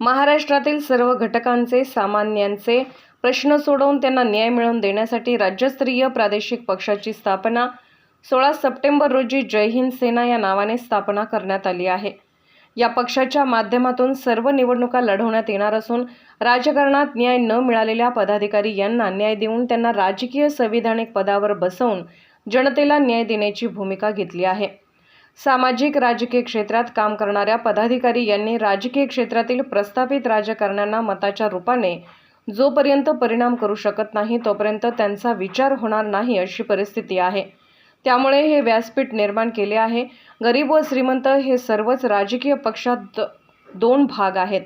महाराष्ट्रातील सर्व घटकांचे सामान्यांचे प्रश्न सोडवून त्यांना न्याय मिळवून देण्यासाठी राज्यस्तरीय प्रादेशिक पक्षाची स्थापना सोळा सप्टेंबर रोजी जय हिंद सेना या नावाने स्थापना करण्यात आली आहे. या पक्षाच्या माध्यमातून सर्व निवडणुका लढवण्यात येणार असून राजकारणात न्याय न मिळालेल्या पदाधिकारी यांना न्याय देऊन त्यांना राजकीय संविधानिक पदावर बसवून जनतेला न्याय देण्याची भूमिका घेतली आहे. सामाजिक राजकीय क्षेत्रात काम करणाऱ्या पदाधिकारी यांनी राजकीय क्षेत्रातील प्रस्थापित राजकारण्यांना मताच्या रूपाने जोपर्यंत परिणाम करू शकत नाही तोपर्यंत त्यांचा विचार होणार नाही अशी परिस्थिती आहे. त्यामुळे हे व्यासपीठ निर्माण केले आहे. गरीब व श्रीमंत हे सर्वच राजकीय पक्षात द- दोन भाग आहेत.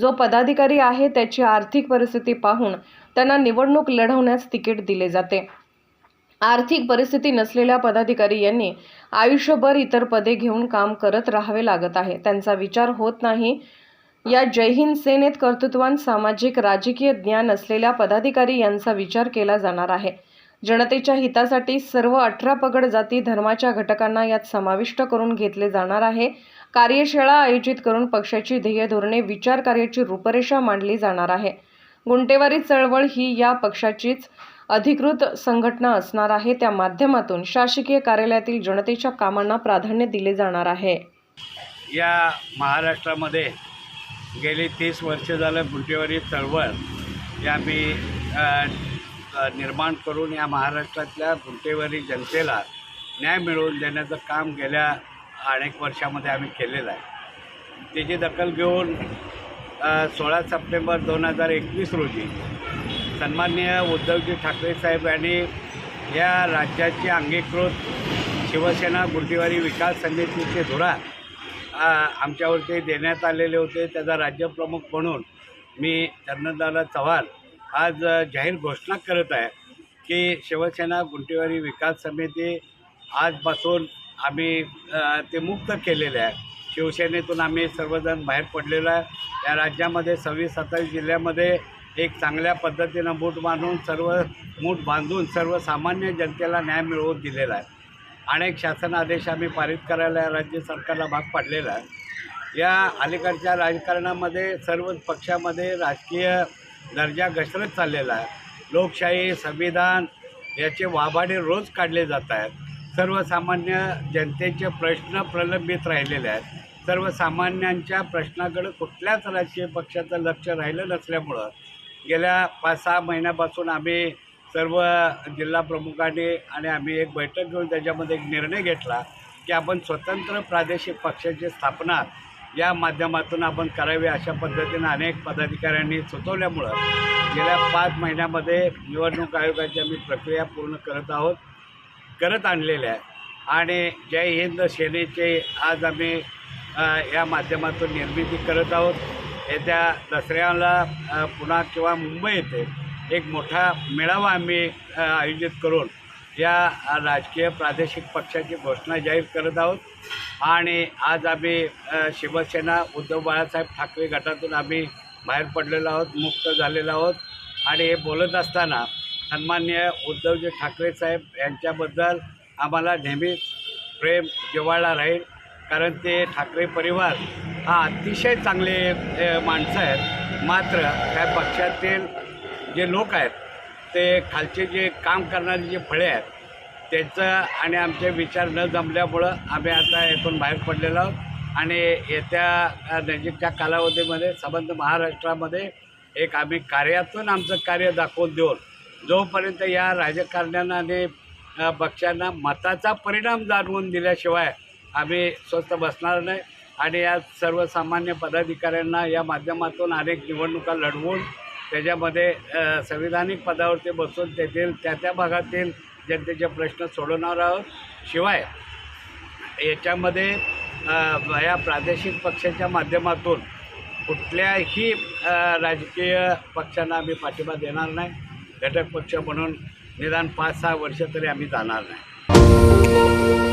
जो पदाधिकारी आहे त्याची आर्थिक परिस्थिती पाहून त्यांना निवडणूक लढवण्यास तिकीट दिले जाते. आर्थिक परिस्थिती नसलेल्या पदाधिकारी यांनी आयुष्यभर इतर पदे घेऊन काम करत राहावे लागत आहे. त्यांचा विचार होत नाही. या जय हिंद सेनेत कर्तृत्वान सामाजिक राजकीय ज्ञान असलेल्या पदाधिकारी यांचा विचार केला जाणार आहे. जनतेच्या हितासाठी सर्व अठरा पगड जाती धर्माच्या घटकांना यात समाविष्ट करून घेतले जाणार आहे. कार्यशाळा आयोजित करून पक्षाची ध्येय धोरणे विचार कार्याची रूपरेषा मांडली जाणार आहे. गुंटेवारी चळवळ ही या पक्षाचीच अधिकृत संघटना असणार आहे. त्या माध्यमातून शासकीय कार्यालयातील जनतेच्या कामांना प्राधान्य दिले जाणार आहे. या महाराष्ट्रामध्ये गेली तीस वर्ष झालं गुंटेवारी चळवळ. या मी निर्माण करून या महाराष्ट्रातल्या गुंटेवारी जनतेला न्याय मिळवून देण्याचं काम गेल्या अनेक वर्षामध्ये आम्ही केलेलं आहे. त्याची दखल घेऊन सोळा सप्टेंबर दोन हजार एकवीस रोजी सन्मान्य उद्धवजी ठाकरे साहेब यांनी या राज्याचे अंगीकृत शिवसेना गुंटेवारी विकास समितीचे धुरा आमच्यावरती देण्यात आलेले होते. त्याचा राज्यप्रमुख म्हणून मी चंदनदादा चव्हाण आज जाहीर घोषणा करत आहे की शिवसेना गुंटेवारी विकास समिती आजपासून आम्ही ते मुक्त केलेले आहे. शिवसेनेतून आम्ही सर्वजण बाहेर पडलेलो आहे. या राज्यामध्ये सव्वीस सत्तावीस जिल्ह्यामध्ये एक चांगल्या पद्धतीनं मूठ बांधून सर्व मूठ बांधून सर्वसामान्य जनतेला न्याय मिळवून दिलेला आहे. अनेक शासन आदेश आम्ही पारित करायला राज्य सरकारला भाग पाडलेला आहे. या अलीकडच्या राजकारणामध्ये सर्व पक्षामध्ये राजकीय दर्जा घसरत चाललेला आहे. लोकशाही संविधान याचे वाभाडे रोज काढले जात आहेत. सर्वसामान्य जनतेचे प्रश्न प्रलंबित राहिलेले आहेत. सर्वसामान्यांच्या प्रश्नाकडे कुठल्याच राजकीय पक्षाचं लक्ष राहिलं नसल्यामुळं गेल्या पाच सहा महिन्यापासून आम्ही सर्व जिल्हा प्रमुखांनी आणि आम्ही एक बैठक घेऊन त्याच्यामध्ये एक निर्णय घेतला की आपण स्वतंत्र प्रादेशिक पक्षाची स्थापना या माध्यमातून आपण करावी अशा पद्धतीनं अनेक पदाधिकाऱ्यांनी सुचवल्यामुळं गेल्या पाच महिन्यामध्ये निवडणूक आयोगाची आम्ही प्रक्रिया पूर्ण करत आहोत करत आणलेले आहे. आणि जय हिंद सेनेचे आज आम्ही या माध्यमातून निर्मिती करत आहोत. येत्या दसऱ्याला पुन्हा किंवा मुंबई येथे एक मोठा मेळावा आम्ही आयोजित करून या राजकीय प्रादेशिक पक्षाची घोषणा जाहीर करत आहोत. आणि आज आम्ही शिवसेना उद्धव बाळासाहेब ठाकरे गटातून आम्ही बाहेर पडलेलो आहोत मुक्त झालेलो आहोत. आणि हे बोलत असताना सन्मान्य उद्धवजी ठाकरे साहेब यांच्याबद्दल आम्हाला नेहमीच प्रेम जिवाळा राहील. कारण ते ठाकरे परिवार हा अतिशय चांगले माणसं आहेत. मात्र त्या पक्षातील जे लोक आहेत ते खालचे जे काम करणारे जे फळे आहेत त्याचं आणि आमचे विचार न जमल्यामुळं आम्ही आता येथून बाहेर पडलेलो आहोत. आणि येत्या नजीकच्या कालावधीमध्ये संबंध महाराष्ट्रामध्ये एक आम्ही कार्यातून आमचं कार्य दाखवून देऊन जोपर्यंत या राजकारण्यांना आणि पक्षांना मताचा परिणाम जाणवून दिल्याशिवाय आम्ही स्वस्त बसणार नाही आणि या सर्वसामान्य पदाधिकाऱ्यांना या माध्यमातून अनेक निवडणुका लढवून त्याच्यामध्ये संविधानिक पदावरती बसून तेथील त्या त्या भागातील जनतेचे प्रश्न सोडवणार आहोत. शिवाय याच्यामध्ये या प्रादेशिक पक्षाच्या माध्यमातून कुठल्याही राजकीय पक्षांना आम्ही पाठिंबा देणार नाही. घटक पक्ष म्हणून निदान पाच सहा वर्ष तरी आम्ही जाणार नाही.